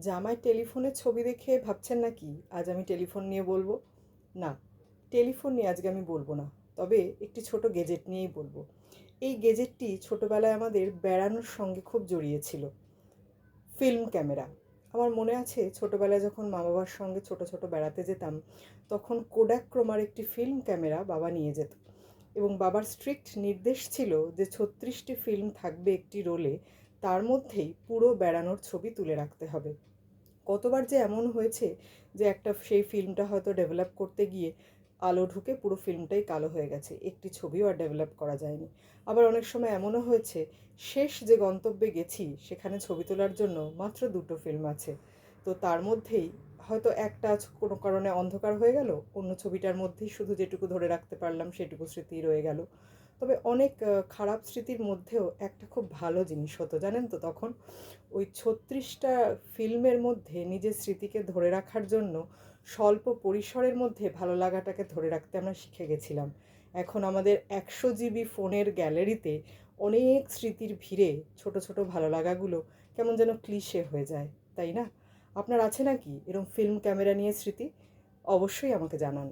জামাই টেলিফোনে ছবি দেখে ভাবছেন নাকি, আজ আমি টেলিফোন নিয়ে বলব? না, টেলিফোন নিয়ে আজকে আমি বলব না, তবে একটি ছোট গেজেট নিয়েই বলব। এই গেজেটটি ছোটোবেলায় আমাদের বেড়ানোর সঙ্গে খুব জড়িয়েছিল। Film camera. আমার মনে আছে, ছোটোবেলায় যখন মা বাবার সঙ্গে ছোট ছোট বেড়াতে যেতাম, তখন কোডাক ক্রোমার একটি ফিল্ম ক্যামেরা বাবা নিয়ে যেত। এবং বাবার স্ট্রিক্ট নির্দেশ ছিল যে ছত্রিশটি ফিল্ম থাকবে একটি রোলে তার মধ্যেই পুরো বেড়ানোর ছবি তুলে রাখতে হবে। কতবার যে এমন হয়েছে যে একটা সেই ফিল্মটা হয়তো ডেভেলপ করতে গিয়ে আলো ঢুকে পুরো ফিল্মটাই কালো হয়ে গেছে, একটি ছবিও আর ডেভেলপ করা যায়নি। আবার অনেক সময় এমনও হয়েছে, শেষ যে গন্তব্যে গেছি সেখানে ছবি তোলার জন্য মাত্র দুটো ফিল্ম আছে। তো তার মধ্যেই হয়তো একটা কোনো কারণে অন্ধকার হয়ে গেল, অন্য ছবিটার মধ্যেই শুধু যেটুকু ধরে রাখতে পারলাম সেটুকু স্মৃতি রয়ে গেল। তবে অনেক খারাপ স্মৃতির মধ্যেও একটা খুব ভালো জিনিস হতো, জানেন তো তখন? ওই ছত্রিশটা ফিল্মের মধ্যে নিজের স্মৃতিকে ধরে রাখার জন্য স্বল্প পরিসরের মধ্যে ভালো লাগাটাকে ধরে রাখতে আমরা শিখে গেছিলাম। এখন আমাদের একশো জিবি ফোনের গ্যালারিতে অনেক স্মৃতির ভিড়ে ছোট ছোট ভালো লাগাগুলো কেমন যেন ক্লিশে হয়ে যায়, তাই না? আপনার আছে নাকি এরকম ফিল্ম ক্যামেরা নিয়ে স্মৃতি? অবশ্যই আমাকে জানান।